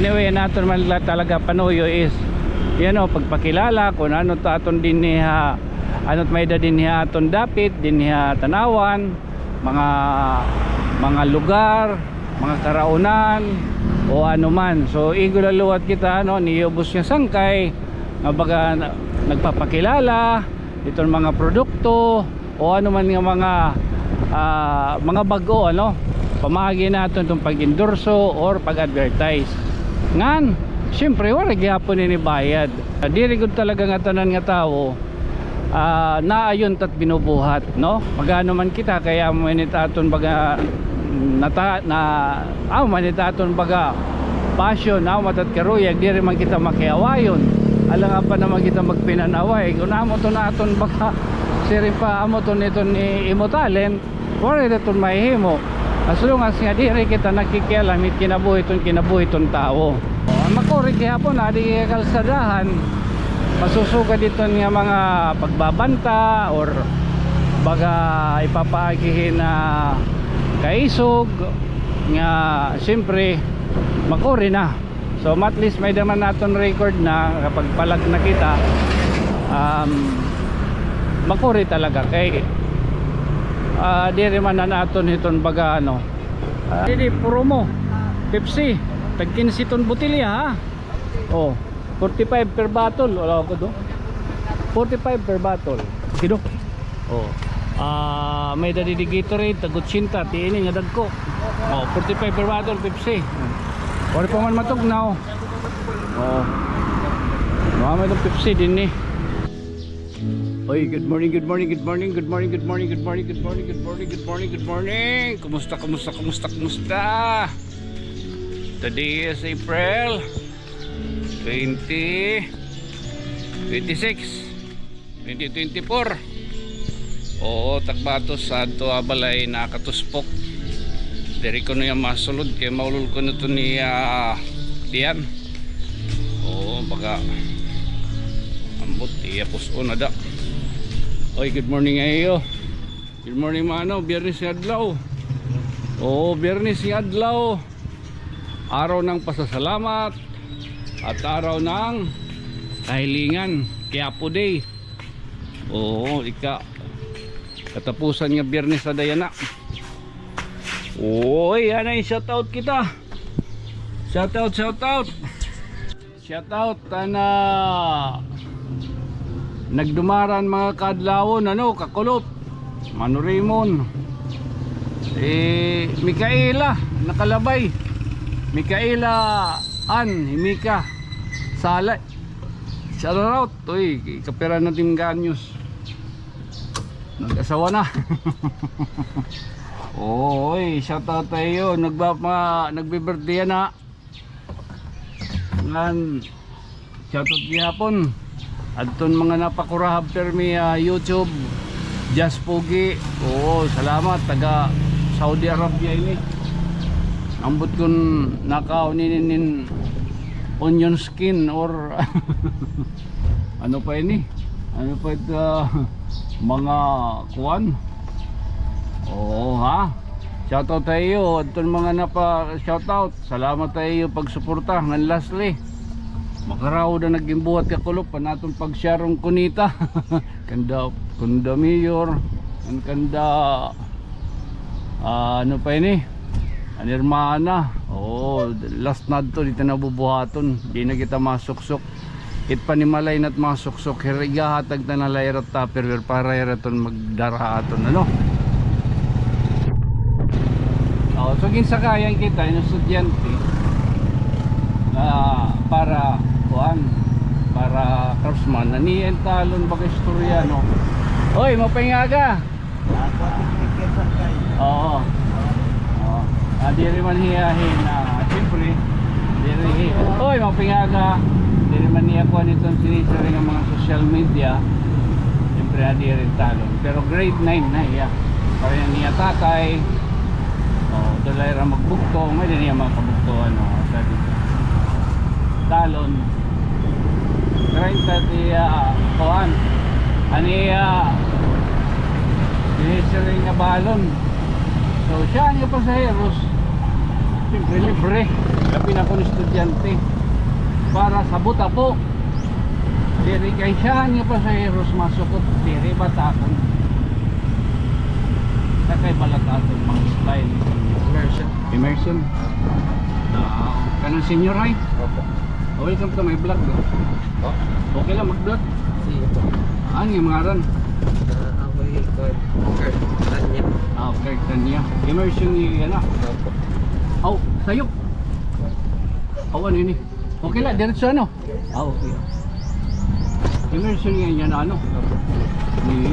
anyway naton man la talaga panuyo is yan o pagpakilala kung ano to aton din niya ano may da din niya aton dapit din niya tanawan mga mga lugar mga karaunan o ano man. So igulaluwat kita no niubos niya sangkay nga baga na- nagpapakilala itong mga produkto o ano man nga mga ah, mga bago ano pamagi natin itong pag-endorso or pag-advertise ngan syempre wala gyapon ni bayad. Diri gud talaga nga tanan nga tawo ah, naayon tat binubuhat no? Magano man kita kaya mo aton baga nata na aw manitaton baga passion aw matat karuyag diri man kita makiawayon. Ala nga pa naman kita magpinanaway. Kung amo to naton baka sirin pa amo to nito ni imotalen wala naton mahimo as long as nga diri kita nakikialam it kinabuhi ton kinabuhi ton tao oh, makuri kihapon adi kalsadahan. Masusuga dito nga mga pagbabanta or baga ipapaagihin na kaisog. Nga siyempre makuri na. So at least may naman naton record na kapag palag na kita um, makuri talaga kay uh, di rin man na naton hiton baga ano. Uh, di promo Pepsi. Tag 15 ton botilya ha? Oh 45 per bottle wala ko do 45 per bottle kido oh ah may dadi di Gatorade tagot 80 tiini nga dagko. Oh 45 per bottle Pepsi. Wala pa man matugnaw oh. Mama itong Pepsi din ni Oy, good morning, good morning, good morning, good morning, good morning, good morning, good morning, good morning, good morning, good morning. Kumusta, kumusta, kumusta, kumusta? Today is April 20 26 2024 Oo, takbatos sa ato abalay nakatuspok Diri ko na yung masulod kaya maulol ko na to ni uh, Dian Oo, baga ambot iyapos o na da Oy, good morning ayo. Good morning mano, biyernes nga adlaw. Oo, biyernes nga adlaw. Araw ng pasasalamat At araw ng kahilingan. Quiapo Day. Oo, ika. Katapusan nga biyernes na dayana. Oy, yung shoutout kita. Shoutout, shoutout. Shoutout na Nagdumaran mga kadlawon ano, kakulot. Mano Raymond. Eh, Mikaela Nakalabay. Mikaela An, Mika. Sala Shoutout Uy, kapira natin ganyos. Nag-asawa na. Oy, shoutout tayo Nagbapa, nagbe-birthday na. Ngan Shoutout gihapon Adton mga napakurahab permi ah, YouTube. Just Pogi. Oo, salamat. Taga Saudi Arabia ini. Ambot kun nakaw ninin onion skin or ano pa ini? Ano pa ito ah, mga kuwan? Oo ha? Shoutout tayo at mga napa shoutout salamat tayo pagsuporta ng lastly makaraw na naging buhat kakulop pa natong pagsharong kunita kanda kunda mayor ang kanda ah, ano pa ini Anirmana. Oh, last nad to dito na bubuhaton. Di na kita masuksok. It panimalay nat masuksok. Hiriga hatag na nalayrat tupperware para yaraton magdara aton ano. Oh, so ginsakayan kita yung estudyante na para kuan para craftsman naniyan talon baga istorya no. Oy, mapahinga Oo. Oo. Ah, di rin man hiyahin na siyempre di rin hiyahin. Oy, mapingaga. Di rin man hiya ko nitong sinisa rin ang mga social media. Siyempre, ah, di rin talon. Pero grade 9 na hiya. Para yan niya tatay. Oh, dalay ra magbukto. May din niya mga kabukto. Ano, sabi ko. Talon. 30 tiya, kuhan. Aniya, sinisa rin nga balon. So siya ang pasaheros Siyempre libre. Labi na kong estudyante. Para sa buta po. Diri kay siya niya pa sa Eros masukot. Diri batakon. Sa kay balataton mga style. Immersion. Immersion. Uh, kanang senior high. Opo. Welcome to my vlog. Oh, Okay lang mag-vlog. sige po. Ano yung mga ran? Ah, ako'y kod. Kurt. Tanya. Ah, okay, kanya. Immersion ni ano. Opo. Oh, sayop. Oh, ano yun eh? Okay lang, diretso ano? Ah, okay. Immersion nga yan ano? Opo. Ni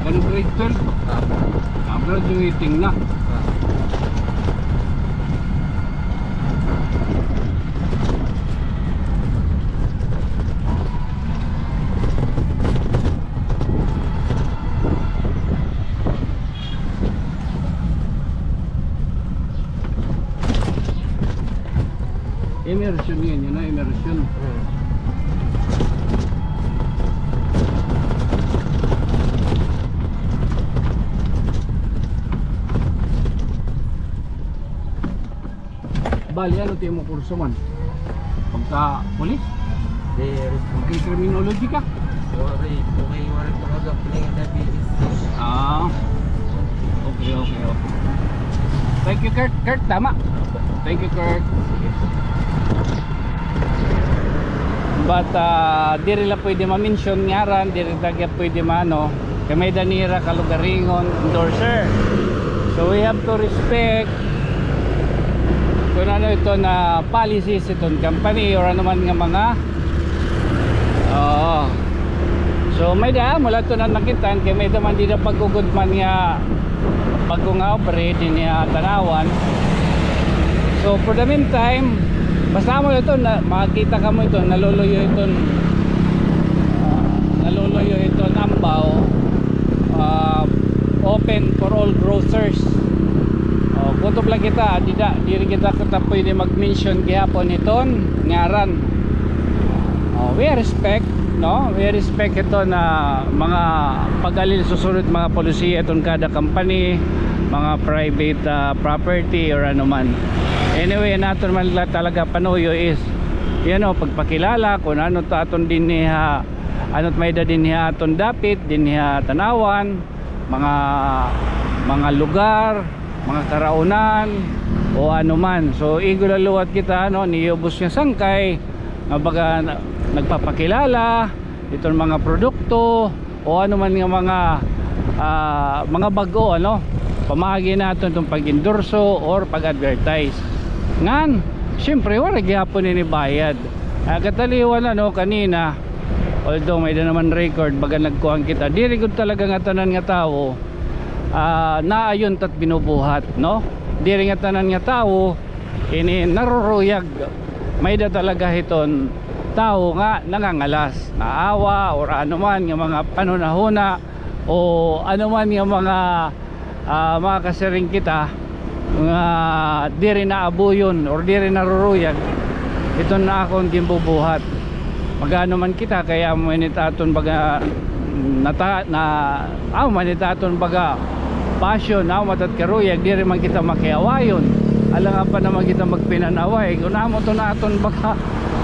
Ganun grade 12. Opo. Ah, graduating na. Ah. Immersion yan, yun na, immersion. Hmm. Bali, ano tayo mo kurso man? Pagka polis? There. Pagka criminology ka? Wari. Okay, wari pa kagaling na BSc. Ah, okay, okay, okay. Thank you, Kurt. Kurt, tama. Thank you, Kurt. But uh, di rin lang pwede ma-mention ngaran, di rin talaga pwede maano. Kaya may danira kalugaringon endorser. So we have to respect kung ano ito na policies itong company or ano man nga mga Oo. So may da mula to na nakitan kay may daman di na pagugod man nga pagkunga operate niya tanawan. So for the meantime, basta mo ito na makikita ka mo ito naluluyo ito naluluyo ito ambaw uh, open for all grocers. Oh, kutob lang kita, di da, di rin kita kita pwede mag-mention gihapon iton ngaran. Oh, we respect, no? We respect ito na mga pag-alin susunod mga polisiya itong kada company, mga private uh, property or ano man. Anyway, nato man la- talaga panuyo is yan o, pagpakilala kung ano to aton din niya ano't may da din niya aton dapit, din niya tanawan, mga mga lugar, mga karaunan o ano man. So igulaluwat kita no niyubos nga sangkay nga baga na- nagpapakilala itong mga produkto o ano man nga mga ah, mga bago ano pamagi natin itong pag-endorso or pag-advertise ngan syempre wala gyapon ni bayad. Uh, kataliwan ano kanina although may da naman record baga nagkuhan kita diri gud talaga nga tanan nga tao ah, naayon tat binubuhat no? Diri nga tanan nga tao ini naruruyag. May da talaga hiton tao nga nangangalas naawa or ano man nga mga panunahuna o ano man nga mga ah, mga kasiring kita nga diri na abuyon or diri naruruyag ito na akong gimbubuhat magano man kita kaya manitaton baga nata na aw manitaton baga passion aw matat karuyag diri man kita makiawayon. Alang pa naman kita magpinanaway kung amo to naton baka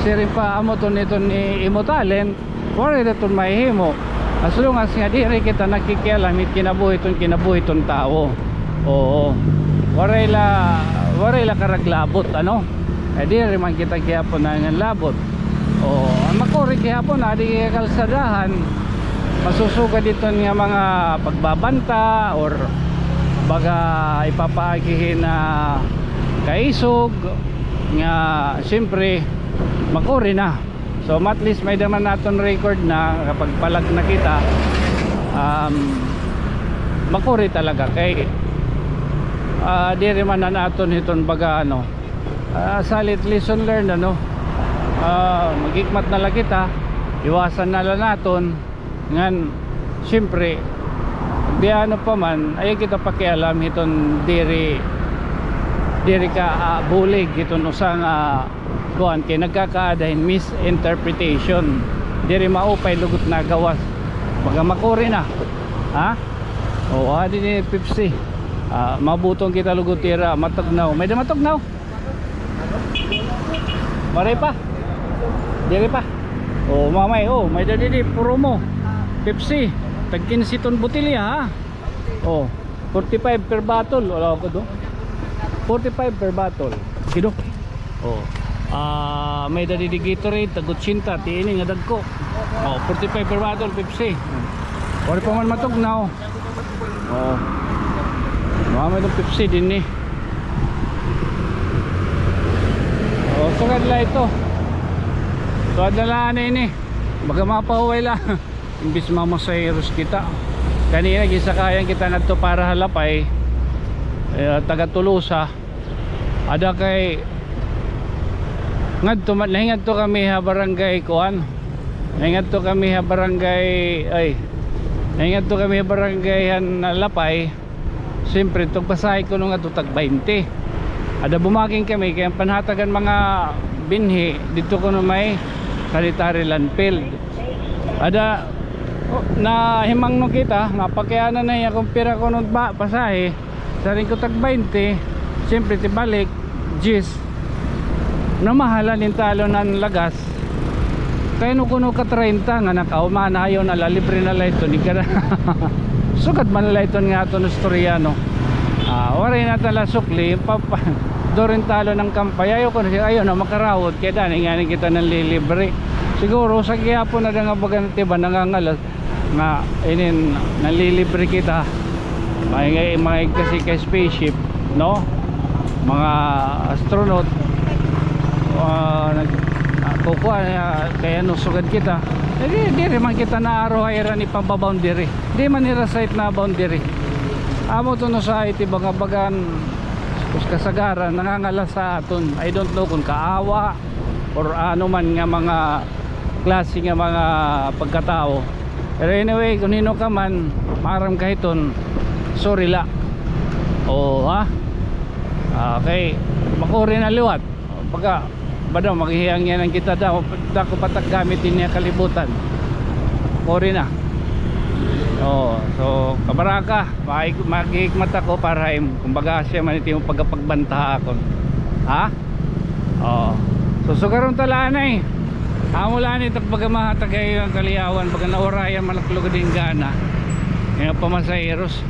sirin pa amo to nito ni imotalen wala naton mahimo as long as nga diri kita nakikialam it kinabuhi ton kinabuhi ton tao. Oo waray la waray la karaglabot ano? Eh diri man kita kiyapon na nga labot. Oo, ang makuri kihapon adi kay kalsadahan. Masusuga dito nga mga pagbabanta or baga ipapaagihin na kaisog nga siyempre makuri na. So at least may naman naton record na kapag palag na kita um, makuri talaga kay uh, di rin man na naton hiton baga ano. Uh, salit lesson learned ano. Ah, magikmat na lang kita iwasan na lang naton. Ngan syempre di ano pa man ay kita pakialam iton diri diri ka uh, bulig iton usang uh, kuan kay nagkakaadahin misinterpretation. Diri maupay lugot na gawas. Baga makuri na. Ha? O adi ni Pepsi Ah, mabutong kita lugutira, matugnaw. May da matugnaw. Maray pa. Diri pa. Oh, mamay, oh, may da didi puro mo. Pepsi. Tag 15 ton botilya ha. Oh, 45 per bottle. Wala ko do. 45 per bottle. Kido. Oh. Ah, may da didi Gatorade tag 80 tiini nga dagko. Oh, 45 per bottle Pepsi. Wala pa man matugnaw. Oh. Mama ng Pepsi din eh. Oh, sugad la ito. Sugad na lang ini. Baga mapahuway lang. Imbis mamasayros kita. Kanina gisakayan kita ngadto para halapay. Eh, taga Tulusa. Ada kay ngadto man nahingadto kami ha barangay kuan. Nahingadto kami ha barangay ay nahingadto kami ha barangay han Lapay. Siyempre, itong pasahe ko nung ato tag 20. Ada bumaging kami, kaya panhatagan mga binhi, dito ko na may sanitary landfill. Ada, oh, na himang no kita, napakayana na iya kung pira ko nung ba, pasahe, sa rin ko tag 20, siyempre tibalik, gis, na mahalan yung talo ng lagas, kaya no kuno ka 30 nga nakaumana ayon ala libre na la ito ni kada sugad man la ito nga ito no storya no ah ore na tala sukli papa dorin talo ng kampay. Ayo ko na siya ayo na makarawod kaya dani nga kita ng lilibre. Siguro sa gihapon na nga baga tiba nangangalas na inin nalilibre kita. Mga mga kasi kay spaceship no? Mga astronaut. Uh, nag uh, kukuha uh, kaya no sugad kita eh, di, di rin man kita na araw ay ran ipababoundary di man nira site na boundary. Amo to no sa iti baga bagan kus kasagaran nangangala sa aton. I don't know kung kaawa or ano man nga mga klase nga mga pagkatao. Pero anyway kung nino ka man maram kahiton sorry la. Oh ha? Okay makuri na liwat. Pagka badaw maghihiyang yan ang kita daw. Dako patag gamitin niya kalibutan. Kuri na. Oh so kabaraka magigmat ako para im kumbaga siya man iti yung pagkapagbanta ako. Ha? Oh so sugaron talaan eh Amula ni tak baga mahatagay ang kaliyawan baga naurayan malaklog din gana. Yung pamasairos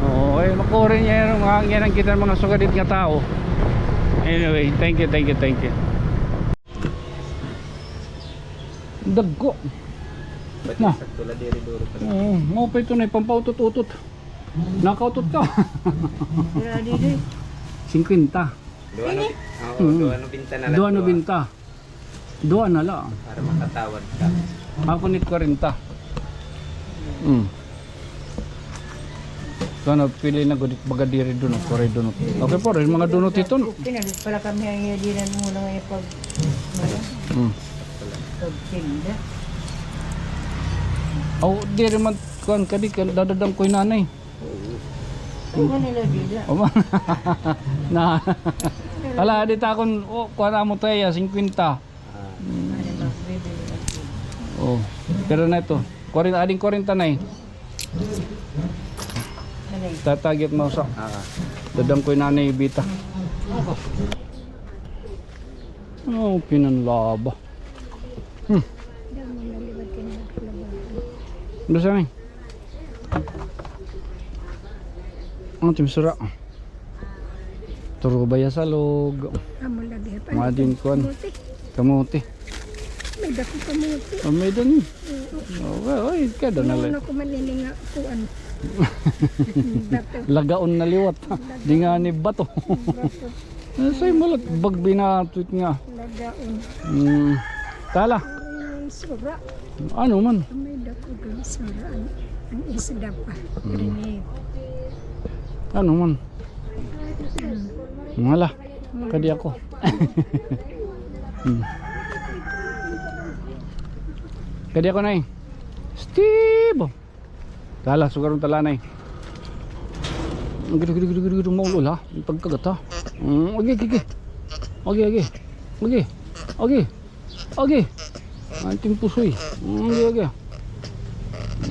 Oo, eh makurin niya yung mga yan ang kita ng mga sugadit nga tao. Anyway, thank you, thank you, thank you. Dagko. Na. Sakto la diri duro. Oo, mo pa ito na pampautot-utot. Nakautot ka. Wala dito. 50. Duwa no. Oo, Mm. duwa no binta na lang. Dua no duwa. binta. Dua na lang. Para makatawad ka. Ako nit 40. Hmm. Sana pili na gudit baga diri doon, kore doon. Okay po, rin mga donut ito. Pinalit pala kami ang yadinan muna ngayon pag Hmm. pag tinda. Oh, diri man kuan kadi kan dadadang koy nanay. Kung nila dila. Oma. na. Ala di ta kon oh, kuan mo tayo 50. Ah, Ano ba, bibili ng tinda. Oh. Pero na ito. 40 ading 40 nay. Ano yun? Tatagit mo sa ah. dadang koy nanay bita. Oh, pinanlaba. Hmm. Ano sa ni? Ang timisura. Turo ba ya sa log? Amo lagi pa. Madin kuan. Kamuti. Kamuti. May dako kamuti. Oh, may doon. Okay, oy, kada na Ano lang. ko manininga kuan. Lagaon na liwat. Di nga ni bato. Bato. Say malat bag binatwit nga. Lagaon. Hmm. Tala. Sura. Ano man? May dako doon sura. Ang ang isda pa. Grenade. Ano man? Wala. Kadi ako. hmm. Kadi ako na eh. Steve! Tala, sugarong tala na eh. Gidi, gidi, gidi, gidi, gidi, maulol ha. Yung Pagkagat ha. Mm, okay, okay, okay. Okay, okay. Okay. Okay. Okay. Anting pusoy. Mm, okay, okay.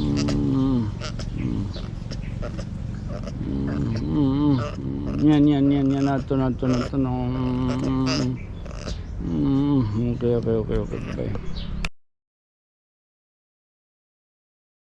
Mm. Mm. Mm, mm, mm. Yan, yan, yan, yan. Nato, nato, nato. no. Mm, mm. Mm, okay, okay, okay, okay, okay.